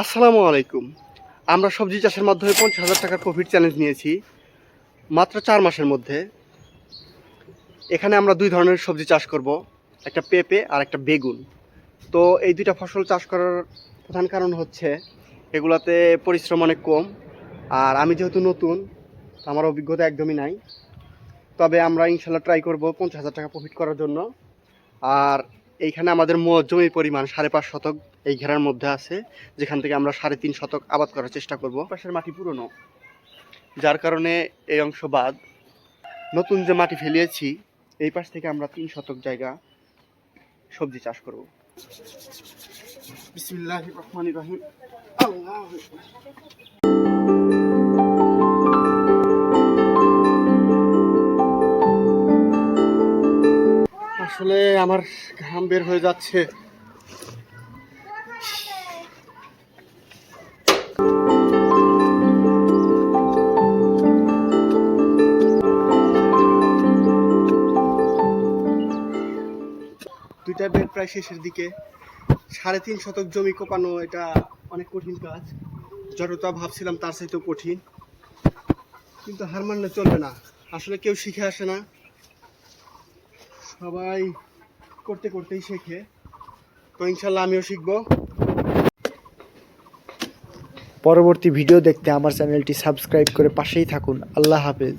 আসসালামু আলাইকুম। আমরা সবজি চাষের মাধ্যমে পঞ্চাশ হাজার টাকার প্রফিট চ্যালেঞ্জ নিয়েছি, মাত্র চার মাসের মধ্যে। এখানে আমরা দুই ধরনের সবজি চাষ করব, একটা পেঁপে আর একটা বেগুন। তো এই দুইটা ফসল চাষ করার প্রধান কারণ হচ্ছে, এগুলাতে পরিশ্রম অনেক কম। আর আমি যেহেতু নতুন আমার অভিজ্ঞতা একদমই নাই। তবে আমরা ইনশাল্লাহ ট্রাই করব পঞ্চাশ হাজার টাকা প্রফিট করার জন্য। আর এইখানে আমাদের জমির পরিমাণ সাড়ে পাঁচ শতক এই ঘেরার মধ্যে আছে, যেখান থেকে আমরা সাড়ে তিন শতক আবাদ করার চেষ্টা করব। পাশের মাটি পুরনো, যার কারণে এই অংশ বাদ। নতুন যে মাটি ফেলিয়েছি, এই পাশ থেকে আমরা তিন শতক জায়গা সবজি চাষ করব। বিসমিল্লাহির রহমানির রহিম। আসলে আমার ঘাম বের হয়ে যাচ্ছে। দুইটা বেড প্রায় শেষের দিকে। সাড়ে তিন শতক জমি কোপানো এটা অনেক কঠিন কাজ। যতটা ভাবছিলাম তার চাইতেও কঠিন। কিন্তু হার মানলে চলবে না। আসলে কেউ শিখে আসে না। সবাই করতে করতেই শেখে। তো ইনশাল্লাহ আমিও শিখব। পরবর্তী ভিডিও দেখতে আমার চ্যানেলটি সাবস্ক্রাইব করে পাশেই থাকুন। আল্লাহ হাফেজ।